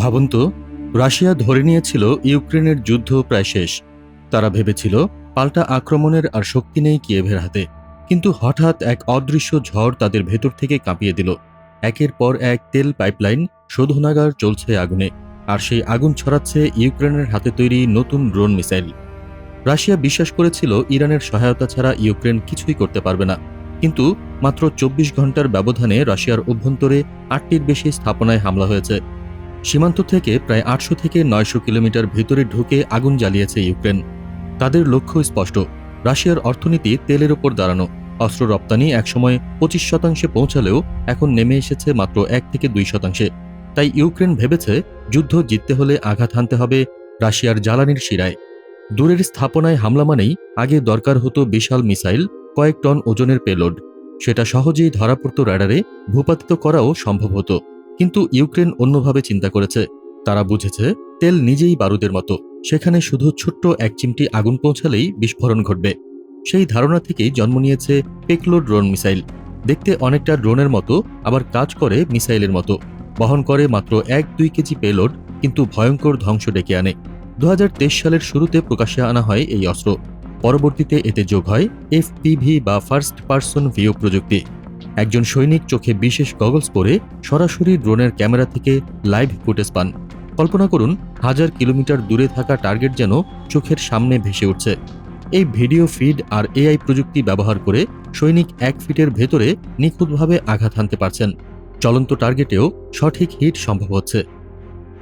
ভাবুন তো রাশিয়া ধরে নিয়েছিল ইউক্রেনের যুদ্ধ প্রায় শেষ। তারা ভেবেছিল, পাল্টা আক্রমণের আর শক্তি নেই কিয়েভের হাতে। কিন্তু হঠাৎ এক অদৃশ্য ঝড় তাদের ভেতর থেকে কাঁপিয়ে দিল। একের পর এক তেল পাইপলাইন শোধনাগার চলছে আগুনে, আর সেই আগুন ছড়াচ্ছে ইউক্রেনের হাতে তৈরি নতুন ড্রোন মিসাইল। রাশিয়া বিশ্বাস করেছিল, ইরানের সহায়তা ছাড়া ইউক্রেন কিছুই করতে পারবে না। কিন্তু মাত্র চব্বিশ ঘণ্টার ব্যবধানে রাশিয়ার অভ্যন্তরে আটটির বেশি স্থাপনায় হামলা হয়েছে। সীমান্ত থেকে প্রায় আটশো থেকে নয়শো কিলোমিটার ভেতরে ঢুকে আগুন জ্বালিয়েছে ইউক্রেন। তাদের লক্ষ্য স্পষ্ট, রাশিয়ার অর্থনীতি তেলের ওপর দাঁড়ানো। অস্ত্র রপ্তানি একসময় পঁচিশ শতাংশে পৌঁছালেও এখন নেমে এসেছে মাত্র এক থেকে দুই শতাংশে। তাই ইউক্রেন ভেবেছে যুদ্ধ জিততে হলে আঘাত হানতে হবে রাশিয়ার জ্বালানির শিরায়। দূরের স্থাপনায় হামলা মানেই আগে দরকার হতো বিশাল মিসাইল, কয়েক টন ওজনের পেলোড। সেটা সহজেই ধরা পড়ত র্যাডারে ভূপাতিত করাও সম্ভব হতো। কিন্তু ইউক্রেন অন্যভাবে চিন্তা করেছে। তারা বুঝেছে, তেল নিজেই বারুদের মতো। সেখানে শুধু ছোট্ট এক চিমটি আগুন পৌঁছালেই বিস্ফোরণ ঘটবে। সেই ধারণা থেকেই জন্ম নিয়েছে পেকলো ড্রোন মিসাইল। দেখতে অনেকটা ড্রোনের মতো, আবার কাজ করে মিসাইলের মতো। বহন করে মাত্র এক দুই কেজি পেলোড, কিন্তু ভয়ঙ্কর ধ্বংস ডেকে আনে। দু হাজার তেইশ সালের শুরুতে প্রকাশ্যে আনা হয় এই অস্ত্র। পরবর্তীতে এতে যোগ হয় এফপিভি বা ফার্স্ট পার্সন ভিউ প্রযুক্তি। একজন সৈনিক চোখে বিশেষ গগলস পরে সরাসরি ড্রোনের ক্যামেরা থেকে লাইভ ফুটেজ পান। কল্পনা করুন, হাজার কিলোমিটার দূরে থাকা টার্গেট যেন চোখের সামনে ভেসে উঠছে। এই ভিডিও ফিড আর এআই প্রযুক্তি ব্যবহার করে সৈনিক এক ফিটের ভেতরে নিখুঁতভাবে আঘাত হানতে পারছেন। চলন্ত টার্গেটেও সঠিক হিট সম্ভব হচ্ছে।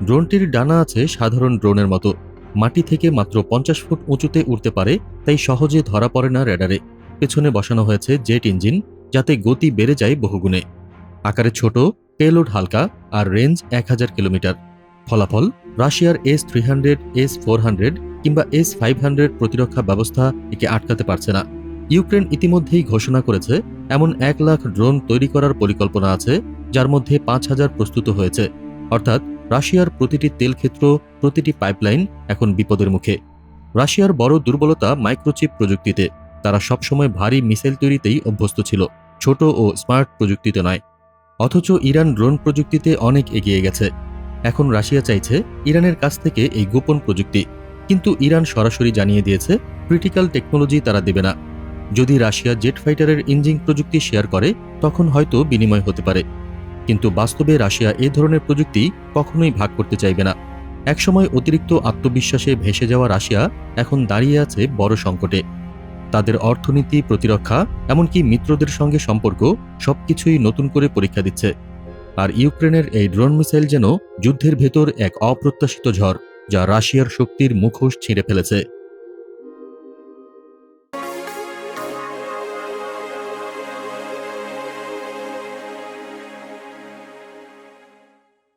ড্রোনটির ডানা আছে সাধারণ ড্রোনের মতো। মাটি থেকে মাত্র পঞ্চাশ ফুট উঁচুতে উঠতে পারে, তাই সহজে ধরা পড়ে না র্যাডারে পেছনে বসানো হয়েছে জেট ইঞ্জিন যাতে গতি বেড়ে যায় বহুগুণে। আকারে ছোট, পেলোড হালকা আর রেঞ্জ এক হাজার কিলোমিটার। ফলাফল, রাশিয়ার S three hundred, S four hundred কিংবা এস ফাইভ হান্ড্রেড প্রতিরক্ষা ব্যবস্থা একে আটকাতে পারছে না। ইউক্রেন ইতিমধ্যেই ঘোষণা করেছে, এমন এক লাখ ড্রোন তৈরি করার পরিকল্পনা আছে, যার মধ্যে পাঁচ হাজার প্রস্তুত হয়েছে। অর্থাৎ, রাশিয়ার প্রতিটি তেল ক্ষেত্র প্রতিটি পাইপলাইন এখন বিপদের মুখে। রাশিয়ার বড় দুর্বলতা মাইক্রোচিপ প্রযুক্তিতে, তারা সবসময় ভারী মিসাইল তৈরিতেই অভ্যস্ত ছিল। ছোট ও স্মার্ট প্রযুক্তিতে নয়। অথচ ইরান ড্রোন প্রযুক্তিতে অনেক এগিয়ে গেছে। এখন রাশিয়া চাইছে ইরানের কাছ থেকে এই গোপন প্রযুক্তি। কিন্তু ইরান সরাসরি জানিয়ে দিয়েছে, ক্রিটিক্যাল টেকনোলজি তারা দেবে না। যদি রাশিয়া জেট ফাইটারের ইঞ্জিন প্রযুক্তি শেয়ার করে, তখন হয়তো বিনিময় হতে পারে। কিন্তু বাস্তবে রাশিয়া এ ধরনের প্রযুক্তি কখনোই ভাগ করতে চাইবে না। একসময় অতিরিক্ত আত্মবিশ্বাসে ভেসে যাওয়া রাশিয়া এখন দাঁড়িয়ে আছে বড় সংকটে। তাদের অর্থনীতি, প্রতিরক্ষা, এমনকি মিত্রদের সঙ্গে সম্পর্ক সবকিছুই নতুন করে পরীক্ষা দিচ্ছে। আর ইউক্রেনের এই ড্রোন মিসাইল যেন যুদ্ধের ভেতর এক অপ্রত্যাশিত ঝড়, যা রাশিয়ার শক্তির মুখোশ ছিঁড়ে ফেলেছে।